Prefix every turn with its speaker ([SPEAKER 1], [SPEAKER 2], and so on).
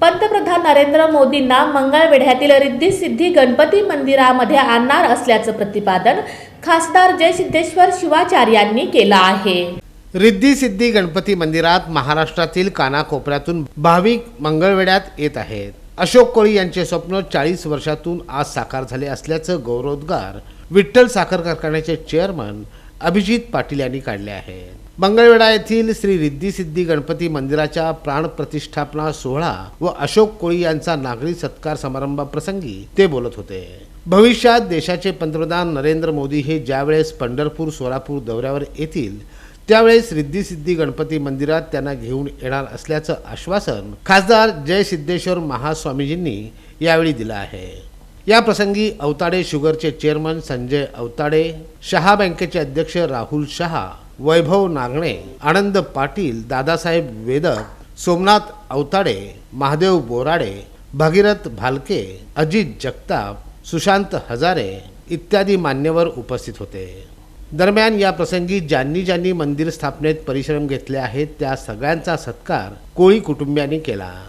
[SPEAKER 1] पंतप्रधान नरेंद्र मोदींना मंगळवेढ्यातील रिद्धी सिद्धी गणपती मंदिरामध्ये आणणार असल्याचं प्रतिपादन खासदार जयसिद्धेश्वर शिवाचार्यांनी केलं आहे.
[SPEAKER 2] रिद्धी सिद्धी गणपती मंदिरात महाराष्ट्रातील कानाकोपऱ्यातून भाविक मंगळवेढ्यात येत आहेत. अशोक कोळी यांचे स्वप्न चाळीस वर्षातून आज साकार झाले असल्याचं गौरवोद्गार विठ्ठल साखर कारखान्याचे चेअरमन अभिजित पाटील यांनी काढले आहेत मंगळवेढा येथील श्री रिद्धी सिद्धी गणपती मंदिराच्या प्राणप्रतिष्ठापना सोहळा व अशोक कोळी यांचा नागरी सत्कार समारंभाप्रसंगी ते बोलत होते. भविष्यात देशाचे पंतप्रधान नरेंद्र मोदी हे ज्यावेळेस पंढरपूर सोलापूर दौऱ्यावर येतील त्यावेळेस रिद्धी सिद्धी गणपती मंदिरात त्यांना घेऊन येणार असल्याचं आश्वासन खासदार जय सिद्धेश्वर महास्वामीजींनी यावेळी दिलं आहे. या प्रसंगी अवताडे शुगरचे चेअरमन संजय अवताडे शहा बँकेचे अध्यक्ष राहुल शहा वैभव नागणे आनंद पाटील दादासाहेब वेदक सोमनाथ अवताडे महादेव बोराडे भगीरथ भालके अजित जगताप सुशांत हजारे इत्यादी मान्यवर उपस्थित होते. दरम्यान या प्रसंगी ज्यांनी ज्यांनी मंदिर स्थापनेत परिश्रम घेतले आहेत त्या सगळ्यांचा सत्कार कोळी कुटुंबियांनी केला.